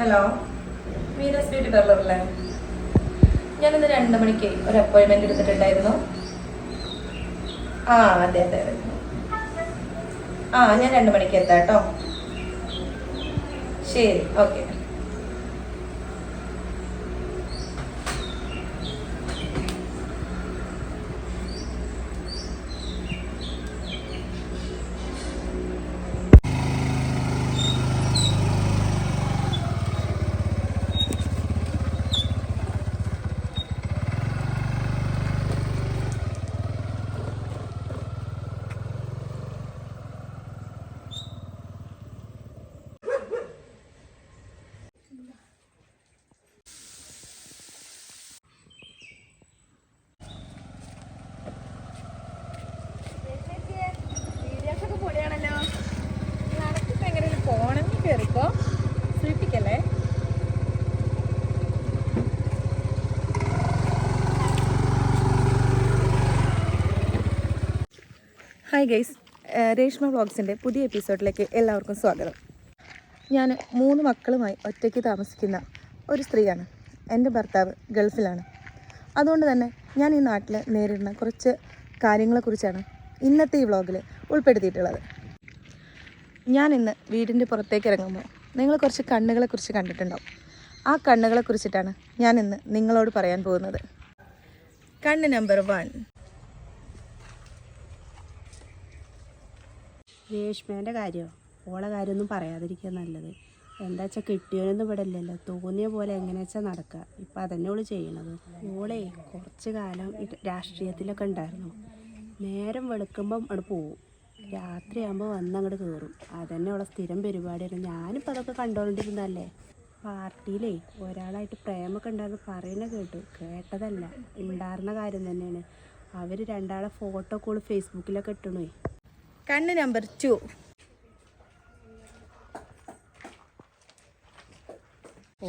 Hello Venus beauty അല്ലേ ഞാനിന്ന് രണ്ട് മണിക്ക് ഒരു അപ്പോയിൻമെന്റ് എടുത്തിട്ടുണ്ടായിരുന്നു. ആ അതെ അതെ അതെ. ആ ഞാൻ രണ്ട് മണിക്ക് എത്താം കേട്ടോ. ശരി ഓക്കെ. ഹായ് ഗൈസ് രേഷ്മ വ്ളോഗ്സിന്റെ പുതിയ എപ്പിസോഡിലേക്ക് എല്ലാവർക്കും സ്വാഗതം. ഞാൻ മൂന്ന് മക്കളുമായി ഒറ്റയ്ക്ക് താമസിക്കുന്ന ഒരു സ്ത്രീയാണ്. എന്റെ ഭർത്താവ് ഗൾഫിലാണ്. അതുകൊണ്ട് തന്നെ ഞാൻ ഈ നാട്ടിൽ നേരിടുന്ന കുറച്ച് കാര്യങ്ങളെക്കുറിച്ചാണ് ഇന്നത്തെ ഈ വ്ളോഗിൽ ഉൾപ്പെടുത്തിയിട്ടുള്ളത്. ഞാൻ ഇന്ന് വീടിന്റെ പുറത്തേക്ക് ഇറങ്ങുമ്പോൾ നിങ്ങൾ കുറച്ച് കണ്ണുകളെക്കുറിച്ച് കണ്ടിട്ടുണ്ടാവും. ആ കണ്ണുകളെക്കുറിച്ചിട്ടാണ് ഞാൻ ഇന്ന് നിങ്ങളോട് പറയാൻ പോകുന്നത്. കണ്ണ് നമ്പർ വൺ. രേഷ്മേന്റെ കാര്യമോ ഓളെ കാര്യമൊന്നും പറയാതിരിക്കുക നല്ലത്. എന്താ വെച്ചാൽ കിട്ടിയവനൊന്നും ഇവിടെ ഇല്ലല്ലോ. തോന്നിയ പോലെ എങ്ങനെ വെച്ചാൽ നടക്കുക ഇപ്പം അതന്നെ ഓൾ ചെയ്യണത്. ഓളെ കുറച്ച് കാലം രാഷ്ട്രീയത്തിലൊക്കെ ഉണ്ടായിരുന്നു. നേരം വെളുക്കുമ്പം അവിടെ പോവും. രാത്രിയാകുമ്പോൾ വന്ന് അങ്ങോട്ട് കയറും അതന്നെ ഉള്ള സ്ഥിരം പരിപാടിയാണ്. ഞാനിപ്പോൾ അതൊക്കെ കണ്ടുകൊണ്ടിരുന്നല്ലേ പാർട്ടിയിലേ ഒരാളായിട്ട് പ്രേമൊക്കെ ഉണ്ടായിരുന്നു. പറയുന്ന കേട്ടു. കേട്ടതല്ല. ഉണ്ടായിരുന്ന കാര്യം തന്നെയാണ്. അവർ രണ്ടാളെ ഫോട്ടോ കോൾ ഫേസ്ബുക്കിലൊക്കെ ഇട്ടണേ. കണ്ണ് നമ്പർ ടു.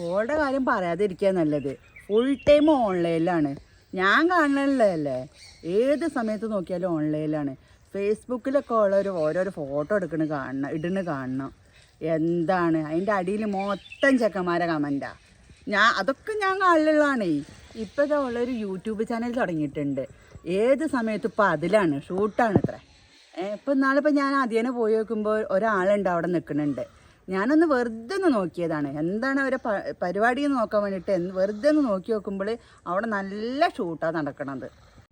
ഓളുടെ കാര്യം പറയാതിരിക്കുക നല്ലത്. ഫുൾ ടൈം ഓൺലൈനിലാണ് ഞാൻ കാണണല്ലേ ഏത് സമയത്ത് നോക്കിയാലും ഓൺലൈനിലാണ് ഫേസ്ബുക്കിലൊക്കെ ഉള്ളൊരു ഓരോരോ ഫോട്ടോ എടുക്കണ കാണണം ഇടണ കാണണം. എന്താണ്? അതിന്റെ അടിയിൽ മൊത്തം ചെക്കന്മാരെ കമന്റാ ഞാൻ അതൊക്കെ ഞാൻ കാണലുള്ളതാണേ. ഇപ്പോഴത്തെ ഉള്ളൊരു യൂട്യൂബ് ചാനൽ തുടങ്ങിയിട്ടുണ്ട്. ഏത് സമയത്തും ഇപ്പോൾ അതിലാണ് ഷൂട്ടാണ് ഇത്ര. ഇപ്പം നാളിപ്പോൾ ഞാൻ ആദ്യമേ പോയി നോക്കുമ്പോൾ ഒരാളുണ്ട് അവിടെ നിൽക്കുന്നുണ്ട് ഞാനൊന്ന് വെറുതെ ഒന്ന് നോക്കിയതാണ്. എന്താണ് അവരെ പരിപാടി എന്ന് നോക്കാൻ വേണ്ടിയിട്ട് വെറുതെ ഒന്ന് നോക്കി നോക്കുമ്പോൾ അവിടെ നല്ല ഷൂട്ടാണ് നടക്കണത്.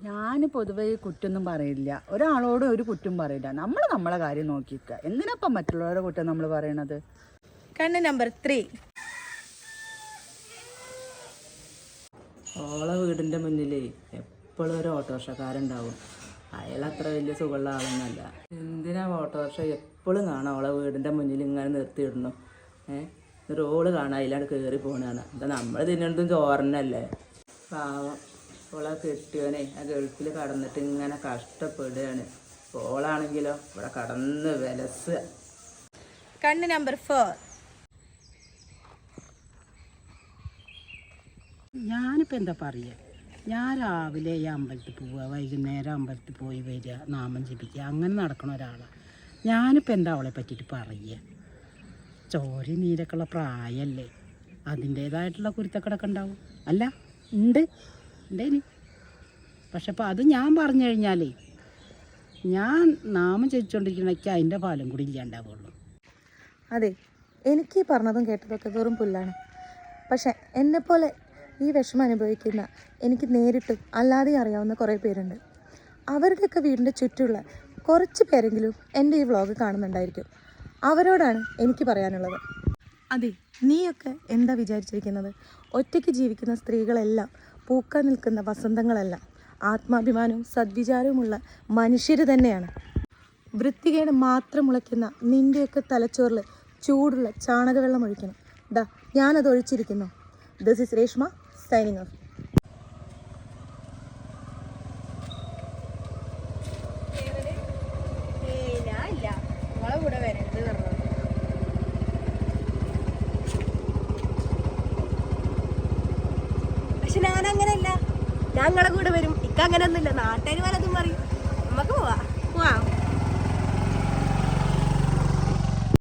ഞാൻ പൊതുവെ ഈ കുറ്റമൊന്നും പറയില്ല. ഒരാളോട് ഒരു കുറ്റം പറയില്ല. നമ്മൾ നമ്മളെ കാര്യം നോക്കിക്കുക എന്തിനപ്പം മറ്റുള്ളവരുടെ കുറ്റം നമ്മൾ പറയണത്? കണ്ണ് നമ്പർ ത്രീ. ഓളെ വീടിന്റെ മുന്നിൽ എപ്പോഴും ഒരു ഓട്ടോറിക്ഷക്കാരുണ്ടാവും അയാൾ അത്ര വലിയ സുഖമുള്ള ആളൊന്നുമല്ല. എന്തിനാ ഓട്ടോറിക്ഷ എപ്പോഴും കാണാം? അവളെ വീടിന്റെ മുന്നിൽ ഇങ്ങനെ നിർത്തിയിടണം ഏഹ് ഒരു ഓൾ കാണാം അതിലാണ് കയറി പോകണതാണ് എന്താ നമ്മൾ തിന്നണതും ചോറിനല്ലേ. പാവം. ഓളെ കെട്ടിയോനെ ആ ഗൾഫിൽ കടന്നിട്ട് ഇങ്ങനെ കഷ്ടപ്പെടുകയാണ്. ഓളാണെങ്കിലോ ഇവിടെ കടന്ന് വിലസ്. കണ്ണ് നമ്പർ ഫോർ ഞാനിപ്പോൾ എന്താ പറയുക ഞാൻ രാവിലെ ഈ അമ്പലത്തിൽ പോവുക വൈകുന്നേരം അമ്പലത്തിൽ പോയി വരിക നാമം ജപിക്കുക അങ്ങനെ നടക്കണ ഒരാളാണ് ഞാനിപ്പോൾ എന്താ അവളെ പറ്റിയിട്ട് പറയുക? ചോരി നീരൊക്കെയുള്ള പ്രായമല്ലേ അതിന്റേതായിട്ടുള്ള കുരുത്തക്കടൊക്കെ ഉണ്ടാവും. അല്ല ഉണ്ട്. ഉണ്ടേനി പക്ഷെ അപ്പോൾ അത് ഞാൻ പറഞ്ഞു കഴിഞ്ഞാലേ ഞാൻ നാമം ചോദിച്ചുകൊണ്ടിരിക്കണമെങ്കിൽ അതിന്റെ ഫലം കൂടി ഇല്ലാണ്ടാവുള്ളൂ. അതെ എനിക്ക് പറഞ്ഞതും കേട്ടതൊക്കെ വെറും പുല്ലാണ്. പക്ഷെ എന്നെപ്പോലെ ഈ വിഷമം അനുഭവിക്കുന്ന എനിക്ക് നേരിട്ടും അല്ലാതെ അറിയാവുന്ന കുറേ പേരുണ്ട്. അവരുടെയൊക്കെ വീടിന്റെ ചുറ്റുമുള്ള കുറച്ച് പേരെങ്കിലും എന്റെ ഈ വ്ളോഗ് കാണുന്നുണ്ടായിരിക്കും. അവരോടാണ് എനിക്ക് പറയാനുള്ളത്. അതെ നീയൊക്കെ എന്താ വിചാരിച്ചിരിക്കുന്നത്? ഒറ്റയ്ക്ക് ജീവിക്കുന്ന സ്ത്രീകളെല്ലാം പൂക്കാൻ നിൽക്കുന്ന വസന്തങ്ങളല്ല. ആത്മാഭിമാനവും സദ്വിചാരവുമുള്ള മനുഷ്യർ തന്നെയാണ്. വൃത്തികേട് മാത്രം മുളയ്ക്കുന്ന നിന്റെയൊക്കെ തലച്ചോറിൽ ചൂടുള്ള ചാണകവെള്ളം ഒഴിക്കണം. ദാ ഞാനത് ഒഴിച്ചിരിക്കുന്നു this is Reshma. Signing off പക്ഷെ ഞാൻ അങ്ങനെയല്ല ഞാൻ നിങ്ങളെ കൂടെ വരും. ഇക്ക അങ്ങനെ ഒന്നുമില്ല നാട്ടുകാർ പലതും പറയും. നമുക്ക് പോവാ.